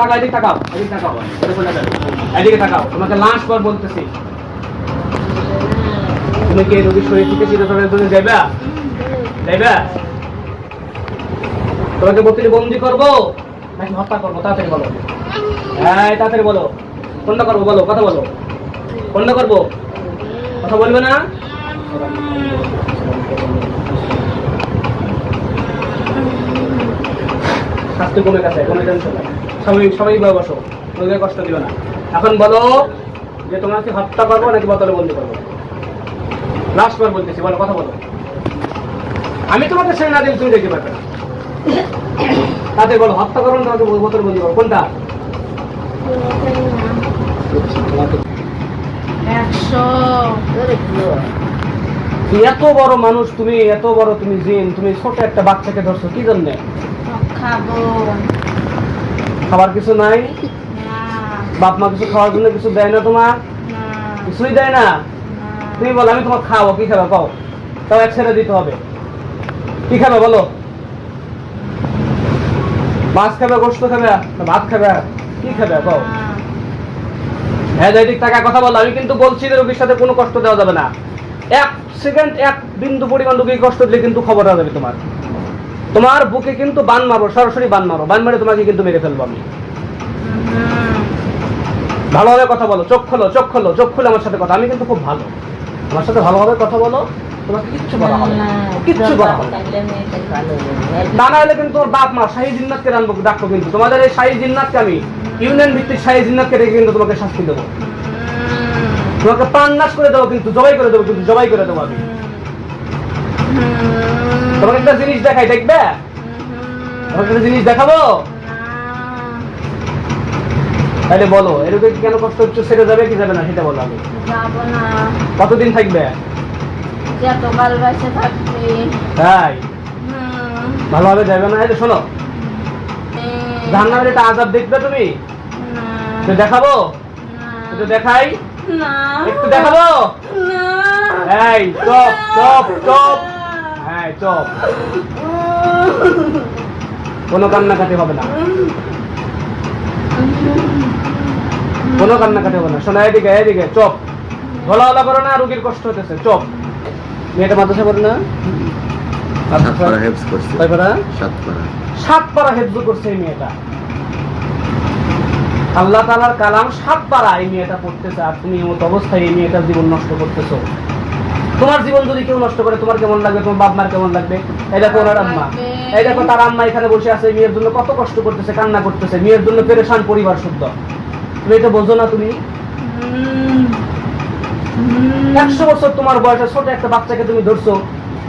তাকাও, এদিকে তাকাও এদিকে তাকাও। তোমাকে লাশ পর বলতেছি। তুমি কি রোগীর শরীর থেকে চিরতরের জন্য যাইবা? তোমাকে বন্দি করব? নাকি হত্যা করব? তাড়াতাড়ি বলো। হ্যাঁ তাড়াতাড়ি বলো। কোনটা করব বলো? কথা বলো। কোনটা করব? কথা বলবে না? স্বাস্থ্য কমে গেছে কোনো নাই স্বাভাবিক স্বাভাবিকভাবে বসো। রোগীকে কষ্ট দিবে না। এখন বলো যে তোমাকে হত্যা করব নাকি বোতলে বন্দি করব? লাস্ট বার বলতেছি বলো কথা বলো। আমি তোমাকে ছেড়ে না দিলে তুমি দেখতে পারবে তাতে বলো হত্যা করব না তোমাকে বোতলে বন্দি করব। কোনটা? তুমি এত বড় মানুষ তুমি এত বড় তুমি জিন তুমি ছোট একটা বাচ্চাকে ধরছো কি জন্য? খাব খাবার কিছু নাই? বাপ মা কিছু খাওয়ার জন্য কিছু দেয় না তোমার? কিছুই দেয় না? তুমি বলো আমি তোমার খাব কি খাবে? কও। তাও এক ছেড়ে দিতে হবে। কি খাবে বলো? মাছ খাবে গোস্ত খাবে ভাত খাবে? কি খাবে কও। হ্যাঁ যাই টাকা কথা বলো। আমি কিন্তু বলছি যে রোগীর সাথে কোনো কষ্ট দেওয়া যাবে না। এক সেকেন্ড এক বিন্দু পরিমাণ রোগীকে কষ্ট দিলে কিন্তু খবর দেওয়া যাবে তোমার। তোমার বুকে কিন্তু বান মারবো সরাসরি বান মারো। বান মারে তোমাকে কিন্তু মেরে ফেলব আমি। ভালোভাবে কথা বলো, চোখ খোলো চোখ খোলো, চোখ খুলে আমার সাথে কথা। আমি কিন্তু খুব ভালো। আমার সাথে ভালোভাবে কথা বলো, তোমাকে কিচ্ছু করা হবে কিচ্ছু করা হবে কিন্তু তোমার বাপ মা শাহী জিন্নাতকে রাখব ডাকবো কিন্তু। তোমাদের এই শাহী জিন্নাতকে আমি, ইউনিয়ন ভিত্তিক শাহী জিন্নাতকে রেখে কিন্তু তোমাকে শাস্তি দেবো। তোমাকে প্রাণ নাশ করে দেবো কিন্তু, জবাই করে দেবো কিন্তু, জবাই করে দেবো আমি। তোমাকে একটা জিনিস দেখাই দেখবে? তোমাকে একটা জিনিস দেখাবো? তাহলে বলো এরকম কেন কষ্ট হচ্ছে? সেটা যাবে কি যাবে না সেটা বলো না। কতদিন থাকবে? থাকবি। তাই? ভালোভাবে যাবে না? যে শোনো। জাহান্নামের আজাব দেখবে তুমি? একটু দেখাবো? একটু দেখাই? না। একটু দেখাবো? এই চপ হ্যাঁ চপ কোনো কান্নাকাটি হবে না। কোনো কান্নাকাটি হবে না। শোনা এদিকে এদিকে চপ। গলা গলা করো না রুগীর কষ্ট হতেছে চপ। মেয়েটা মাদ্রাসা পড়ে না? আল্লাহ তালার কালাম সাত পারা এই মেয়েটা পড়তেছে। আর তুমি অবস্থায় এই মেয়েটার জীবন নষ্ট করতেছো। তোমার জীবন যদি কেউ নষ্ট করে, তোমার কেমন লাগবে? তোমার বাপ মার কেমন লাগবে? এই দেখো ওনার আম্মা। এই দেখো তার আম্মা এখানে বসে আছে, মেয়ের জন্য কত কষ্ট করতেছে, কান্না করতেছে, মেয়ের জন্য পেরেশান পরিবার শুদ্ধ। তুমি এটা বোঝো না তুমি? একশো বছর তোমার বয়সে ছোট একটা বাচ্চাকে তুমি ধরছো,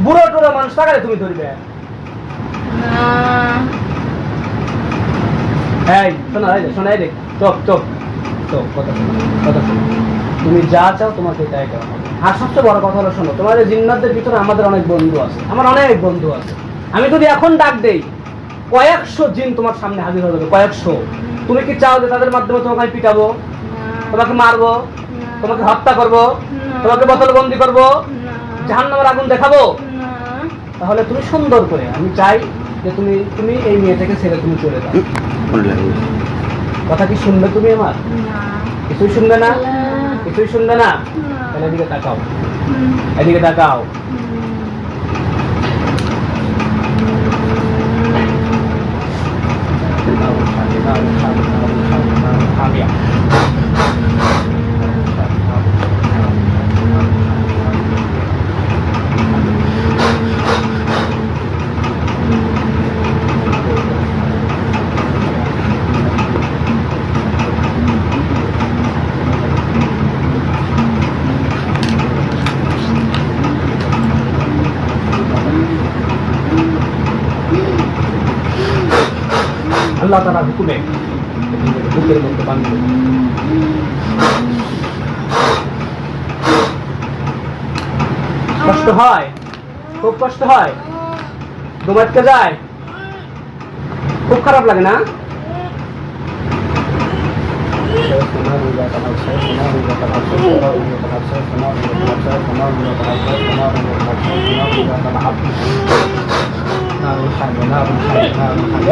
বুড়ো টুড়ো মানুষ তাকালে তুমি ধরবে? এই, শোনো এই শোনো, এই দেখ চপ চপ চপ কথা কথা তুমি যা চাও তোমাকে তাই করা। আর সবচেয়ে বড় কথা হলো শোনো তোমার এই জিন্নাতদের ভিতরে আমাদের অনেক বন্ধু আছে আমার অনেক বন্ধু আছে। আমি যদি এখন ডাক দেই কয়েকশো জিন তোমার সামনে হাজির হয়ে যাবে কয়েকশো। তুমি কি চাও যে তাদের মাধ্যমে তোমাকে আমি পিটাবো? তোমাকে মারবো? তোমাকে হত্যা করব? তোমাকে বোতল বন্দি করব জাহান্নামের আগুন দেখাবো? তাহলে তুমি সুন্দর করে আমি চাই যে তুমি তুমি এই মেয়েটাকে ছেড়ে তুমি চলে যাও। কথা কি শুনবে তুমি আমার? কিছুই শুনবে না? কিছুই শুনবে না। তাহলে এদিকে তাকাও এদিকে তাকাও আল্লাহ তারা হুকুমে বুকের মধ্যে বাঁধবে কষ্ট হয় খুব কষ্ট হয় ঘুমাতে যায় খুব খারাপ লাগে না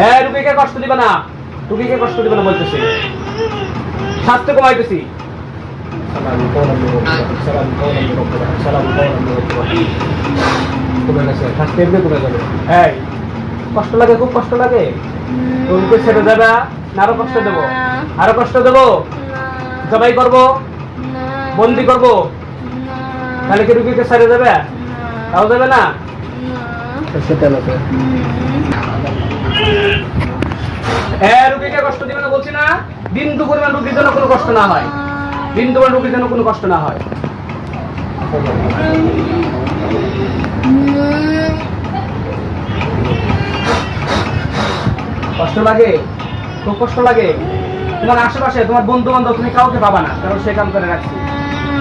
এ, রুগীকে কষ্ট দিবে না রুগীকে কষ্ট দিবে না বলতেছি স্বাস্থ্য কমাইতেছি স্বাস্থ্য এমনি কমে যাবে এই কষ্ট লাগে খুব কষ্ট লাগে রুগীকে ছেড়ে যাবে না আরও কষ্ট দেবো আরও কষ্ট দেবো জবাই করব বন্দি করব তাহলে কি রুগীকে ছেড়ে যাবে তাও দেবে না কষ্ট দিবে বলছি না। কোনো কষ্ট না হয়। কোনো কষ্ট না হয়। কষ্ট লাগে? খুব কষ্ট লাগে। তোমার আশেপাশে তোমার বন্ধু বান্ধব তুমি কাউকে পাবা না, কারণ সে কাম করে রাখছি।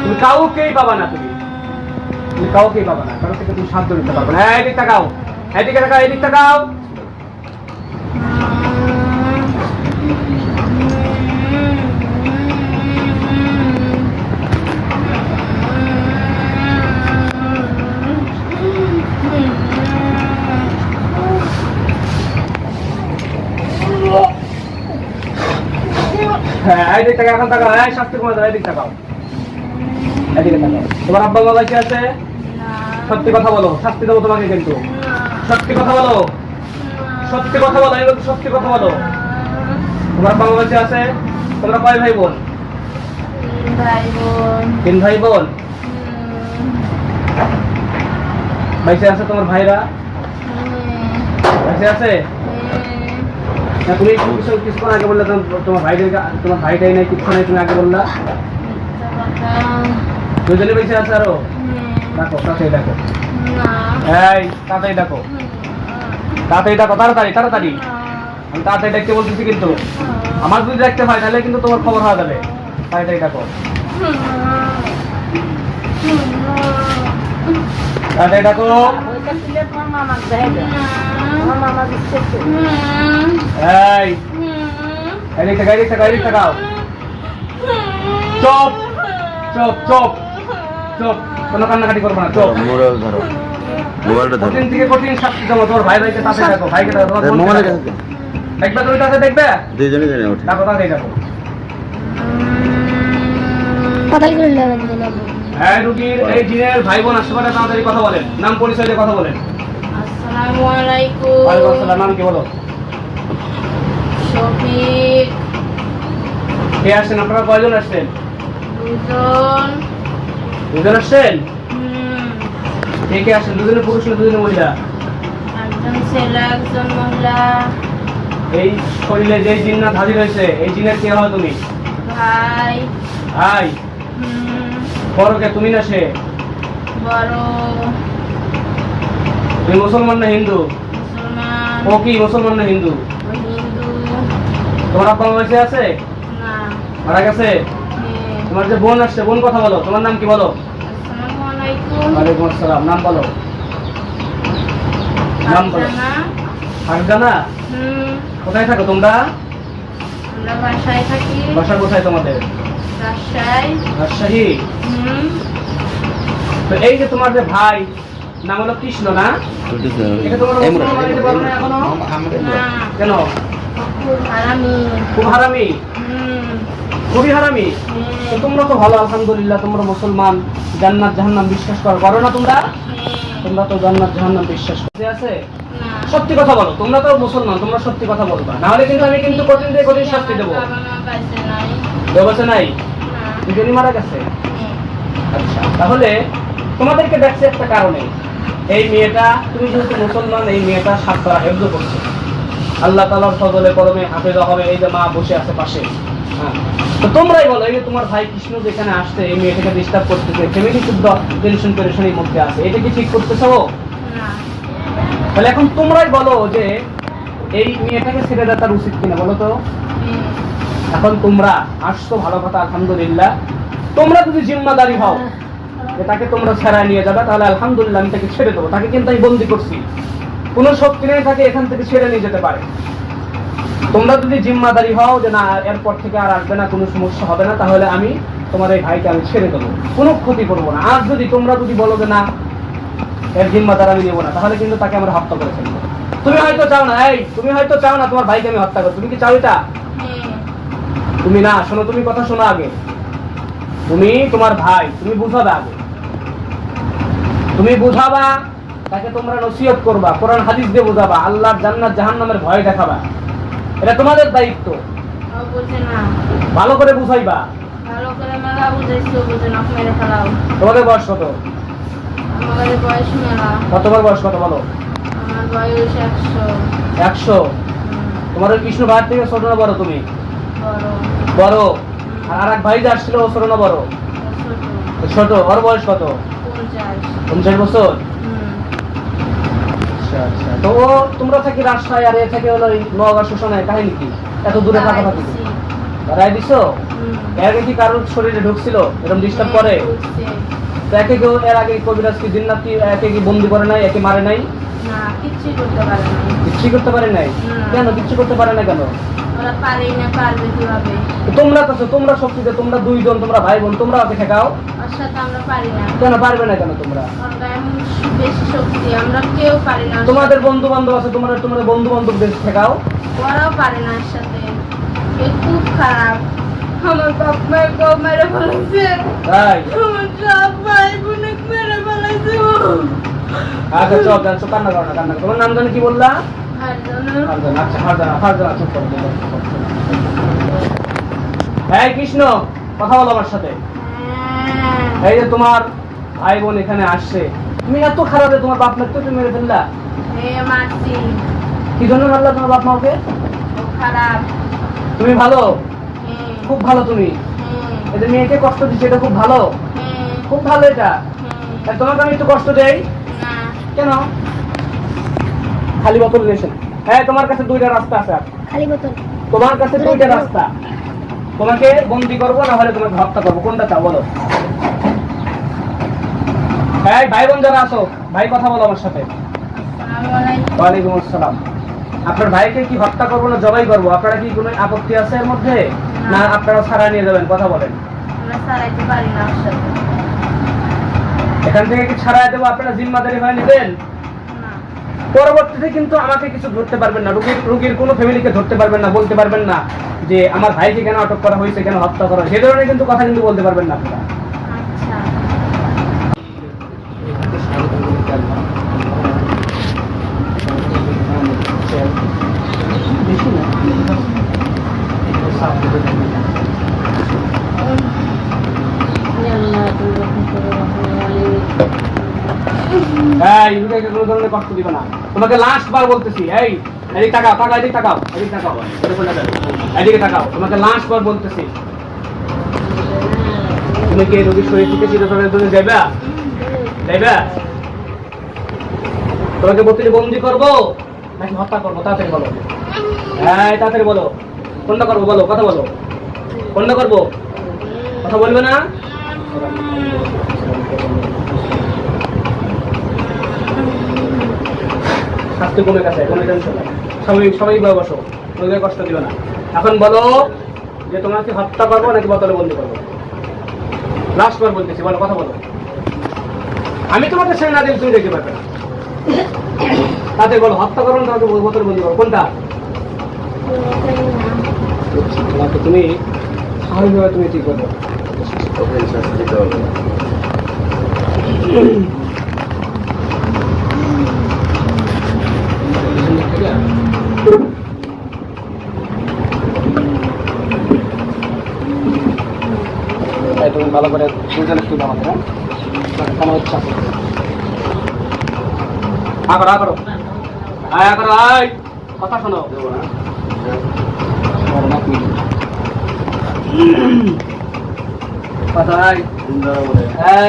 তুমি কাউকেই পাবা না তুমি। তুমি কাউকেই পাবা না, কারণ থেকে তুমি সাহায্য নিতে পারবে না। এই দিক তাকাও এদিকে তাকাও এদিক তাকাও হ্যাঁ এই দিক তাকাও এখন তাকাও, এই শাস্তি কুমার এই দিক তাকাও। এদিকে তাকাও। তোমার আব্বা বাবা কি আছে? সত্যি কথা বলো শাস্তি দেবো তোমাকে কিন্তু। সত্যি কথা বলো। সত্যি কথা বলো এবার সত্যি কথা বলো। তোমার বাবা বাচ্চা আছে? তোমরা কয় ভাই বোন তিন ভাই বোন বাইসে আছে তোমার ভাইরা? বাইসে আছে? তুমি কিছু কিছুক্ষণ আগে বললে তোমার- ভাইদের তোমার ভাইটাই নাই কিছু নাই তুমি আগে বললা। দুজনে বেঁচে আছে আরও? ডাকো তাড়াতাড়ি ডাকো এই তাড়াতাড়ি ডাকো তাড়াতাড়ি ডাকো তাড়াতাড়ি তাড়াতাড়ি। আমি তাড়াতাড়ি ডাকতে বলতেছি কিন্তু। আমার যদি দেখতে হয় তাহলে কিন্তু তোমার খবর হওয়া যাবে। তাড়াতাড়ি ডাকো তাড়াতাড়ি ডাকো এই। এদিক থেকে এদিক থেকে এদিক তাকাও চুপ চুপ চুপ। চুপ কোনো কান্নাকাটি করব না চুপ মোবাইল ধরো। মোবাইলটা ধরো। কঠিন থেকে কঠিন শাস্তি দেবো তোমার ভাই ভাইকে দেখো দেখো। তোমার দেখবে তুমি তাড়াতাড়ি দেখবে? দুইজনে জানে ওঠে। দেখো তাড়াতাড়ি দেখো। কোথায় করে লাগবে হ্যাঁ রুগীর এই জিনের ভাই বোন আশেপাশে তাড়াতাড়ি কথা বলেন। নাম পরিচয় দিয়ে কথা বলেন। আসসালামু আলাইকুম। ওয়ালাইকুম আসসালাম নাম কি বলো? শফিক। কে আসছেন? আপনারা কয়জন আসছেন? দুজন। দুজন আসছেন হুম, কে কে আসছেন দুজনে পুরুষ না দুজনে মহিলা? একজন ছেলে একজন মহিলা। এই শরীরে যে জিন্নাত হাজির হয়েছে এই জিনের কে হয় তুমি? ভাই। ভাই। বড় কে? তুমি না সে? বড়। তুমি মুসলমান না হিন্দু? মুসলমান। ও কি মুসলমান না হিন্দু? হিন্দু। তোমার আব্বা বেঁচে আছে? না। মারা গেছে। তোমার যে বোন আসছে বোন কথা বলো। তোমার নাম কি বলো? ওয়ালাইকুম আসসালাম নাম বলো। নাম বলো। ফারজানা। কোথায় থাকো তোমরা? আমরা বাসায় থাকি। বাসা কোথায় তোমাদের? রাজশাহী। রাজশাহী। হুম, তো এই যে তোমার যে ভাই নাম হলো কৃষ্ণ না? কেন? খুব হারামি? খুবই হারামি? তোমরা তো ভালো আলহামদুলিল্লাহ তোমরা মুসলমান জান্নাত জাহান্নাম বিশ্বাস করো। করো না তোমরা? তোমরা তো জান্নাত জাহান্নাম বিশ্বাস করতে আছে? সত্যি কথা বলো তোমরা তো মুসলমান তোমরা সত্যি কথা বলবা। না হলে কিন্তু আমি কিন্তু কঠিন থেকে কঠিন শাস্তি দেবো। পাশে নাই। বলছে নাই? না। দুজনই মারা গেছে? আচ্ছা তাহলে তোমাদেরকে দেখছে একটা কারণে। এই মেয়েটা তুমি যেহেতু মুসলমান এই মেয়েটা সাত করা হেফজ করছে। আল্লাহ তালার ফজলে করমে হাফেজা হবে এই যে মা বসে আছে পাশে। হ্যাঁ। তো তোমরাই বলো এই যে তোমার ভাই কৃষ্ণ যেখানে আসছে এই মেয়েটাকে ডিস্টার্ব করতেছে ফ্যামিলি শুদ্ধ টেনশন পেরেশনের মধ্যে আছে এটা কি ঠিক করতেছো? তাহলে এখন তোমরাই বলো যে এই মেয়েটাকে ছেড়ে দেওয়া তার উচিত কিনা বলো তো? এখন তোমরা আসছো ভালো কথা আলহামদুলিল্লাহ। তোমরা যদি জিম্মাদারি হও যে তাকে তোমরা ছেড়ায় নিয়ে যাবে তাহলে আলহামদুলিল্লাহ আমি তাকে ছেড়ে দেবো। তাকে কিন্তু আমি বন্দি করছি। কোনো শক্তি নেই তাকে এখান থেকে ছেড়ে নিয়ে যেতে পারে। তোমরা যদি জিম্মাদারি হও যে না এরপর থেকে আর আসবে না কোনো সমস্যা হবে না তাহলে আমি তোমার এই ভাইকে আমি ছেড়ে দেবো। কোনো ক্ষতি করব না। আর যদি তোমরা যদি বলো যে না এর জিম্মাদার আমি নেব না তাহলে কিন্তু তাকে আমরা হত্যা করে ফেলব। তুমি হয়তো চাও না এই তুমি হয়তো চাও না তোমার ভাইকে আমি হত্যা করো তুমি কি চাও এটা? হ্যাঁ। তুমি না শোনো তুমি কথা শোনো আগে। তুমি তোমার ভাই তুমি বুঝাবে আগে। তুমি বুঝাবা তাকে তোমরা নসিহত করবা কোরআন হাদিস দিয়ে বুঝাবা আল্লাহ জান্নাত জাহান্নামের ভয় দেখাবা। এটা তোমাদের দায়িত্ব। ভালো করে বুঝাইবা। তোমাদের বয়স কত? কতবার বয়স কত বলো? একশো। তোমার ওই কৃষ্ণ ভাইয়ের থেকে ছোট না বড় তুমি? বড়। বড়। আর এক ভাই যে আসছিল ও ছোট। না বড় ছোট ওর বয়স কত? পঞ্চাশ বছর? আচ্ছা আচ্ছা। তো ও তোমরা থাকি রাজশাহী আর এ থেকে হলো নওগাঁ কাহিনী কি? এত দূরে থাকা থাকি রায় দিছো? এর আগে কি কারোর শরীরে ঢুকছিল? এরকম ডিস্টার্ব করে? তো একে কেউ এর আগে কবিরাজ কি জিন্নাত কি একে কি বন্দি করে নাই একে মারে নাই? না করতে পারে কিচ্ছু করতে পারে নাই? কেন? কিচ্ছু করতে পারে না কেন? তোমরা তো তোমরা শক্তিতে তোমরা দুইজন তোমরা ভাই বোন তোমরা ওকে ঠেকাও। কেন পারবে না কেন তোমরা? ওর গায়ে এমন বেশি শক্তি আমরা কেউ পারি না। তোমাদের বন্ধু বান্ধব আছে তোমরা তোমাদের বন্ধু বান্ধবদের। ওরাও পারে না সাথে। খুব খারাপ। আমার বাপ মায়ের কেউ মেরে ফেলেছে। তাই? আমার সব ভাই বোনে মেরে ফেলেছে। আচ্ছা চল চল কান্না করো না কান্না তোমার নাম জানি কি বললা। এই কৃষ্ণ কথা বলো আমার সাথে। হ্যাঁ এই যে তোমার ভাই বোন এখানে আসছে। তুমি এত খারাপ তোমার বাপ মাকে তুমি মেরে ফেললা? কি জন্য মারলা তোমার বাপ মাকে? খারাপ। তুমি ভালো? হ্যাঁ। খুব ভালো তুমি। হ্যাঁ। এদের মেয়েকে কষ্ট দিচ্ছে এটা খুব ভালো? হ্যাঁ। খুব ভালো এটা। তোমাকে আমি একটু কষ্ট দেই? কেন? খালি বোতল নিয়েছেন হ্যাঁ তোমার কাছে দুইটা রাস্তা আছে। খালি বোতল। তোমার কাছে দুইটা রাস্তা। তোমাকে বন্দি করব না হলে তোমাকে হত্যা করব? কোনটা চাও বলো? হ্যাঁ ভাই বোন যারা আছো ভাই কথা বলো আমার সাথে। ওয়ালাইকুম আসসালাম। আপনার ভাইকে কি হত্যা করব না জবাই করব? আপনারা কি কোনো আপত্তি আছে এর মধ্যে? না। আপনারা ছাড়া নিয়ে যাবেন কথা বলেন। এখান থেকে কি ছাড়া দেবো? আপনারা জিম্মাদারি হয়ে নেবেন? পরবর্তীতে কিন্তু আমাকে কিছু ধরতে পারবেন না। রুগীর রুগীর কোনো ফ্যামিলিকে ধরতে পারবেন না বলতে পারবেন না। যে আমার ভাইকে কেন আটক করা হয়েছে কেন হত্যা করা সে ধরনের কিন্তু কথা কিন্তু বলতে পারবেন না আপনারা। আচ্ছা। এই কোনো ধরনের কষ্ট দিবে না। তোমাকে লাস্ট বার বলতেছি এই এদিক তাকাও তাকাও, এদিক তাকাও এদিক তাকাও এদিকে তাকাও তোমাকে লাস্ট বার বলতেছি। তুমি কি রোগীর শরীর থেকে চিরতরের জন্য যাবে যাইবে? তোমাকে বত্রিশ বন্দি করব? নাকি হত্যা করব? তাড়াতাড়ি বলো। হ্যাঁ তাড়াতাড়ি বলো। কোনটা করব, বলো, কথা বলো। কোনটা করব। কথা বলবে না? শাস্তি কমে গেছে কোনো টেনশন নাই। সবাই সবাই বসো রোগীর কষ্ট দিবে না। এখন বলো যে তোমাকে হত্যা করব নাকি বোতলে বন্দি করব? লাস্ট বার বলতেছি বলো কথা বলো। আমি তোমাকে ছেড়ে না দিলে তুমি দেখতে পারবে না। তাদের বলো হত্যা করব না তোমাকে বোতলে বন্দি করব। কোনটা? তোমাকে তুমি স্বাভাবিকভাবে তুমি ঠিক করবে ওকে শাস্তি দিতে হবে তাই তুমি ভালো করে বুঝে একটু আমাদের হ্যাঁ আমার ইচ্ছা আগর আগর আয় আগর আয় কথা শোনো। কথা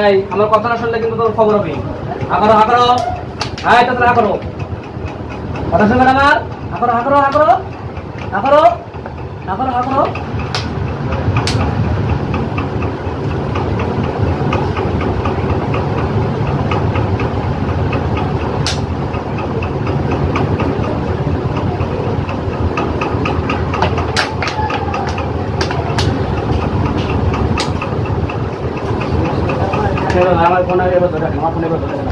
এই, আমার কথা না শুনলে কিন্তু তোর খবর হবে। আগরো আগরো আয় তাহলে আগরো কথা শুনবেন আমার? আগরো আগরো আগরো আগরো আগরো আগরো আগে ধরে রাখেন আমার ফোনে ধরে রাখেন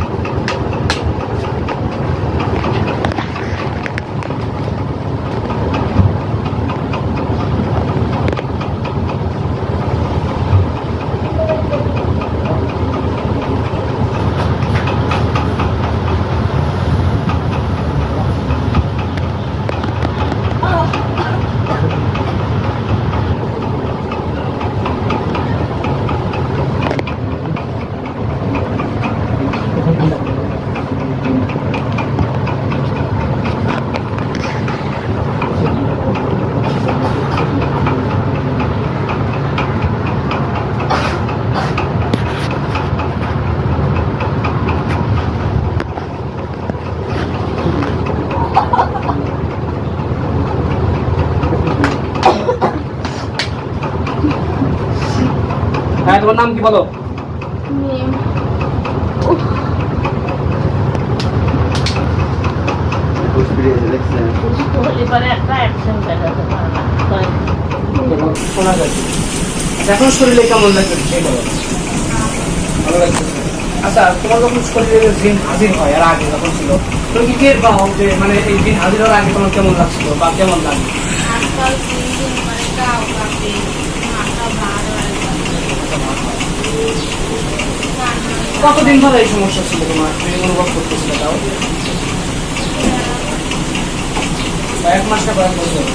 তোমার নাম কি বলো? আচ্ছা, এখন শরীরে কেমন লাগছে ভালো লাগতেছে আচ্ছা তোমার যখন শরীরে জিন হাজির হয় আর আগে যখন ছিল তুমি কি টের পাও যে মানে এই জিন হাজির হওয়ার আগে তোমার কেমন লাগছিল বা কেমন লাগে আজকাল দিন দিন মানে গাও কাঁপে মাথা ভার হয় কতদিন ধরে এই সমস্যা ছিল তোমার? তুমি অনুভব করতেছিলে তাও? এক মাস না কয়েক বছর।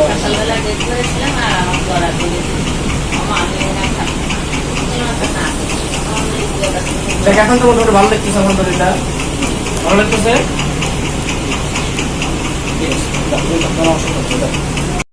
সকালবেলা দেখতে হয়েছিলাম আর আমার গলা করেছি আমার আমি ওনার দেখ এখন তো মোটামুটি ভালো লাগতেছে আলহামদুলিল্লাহ ভালো লাগতেছে?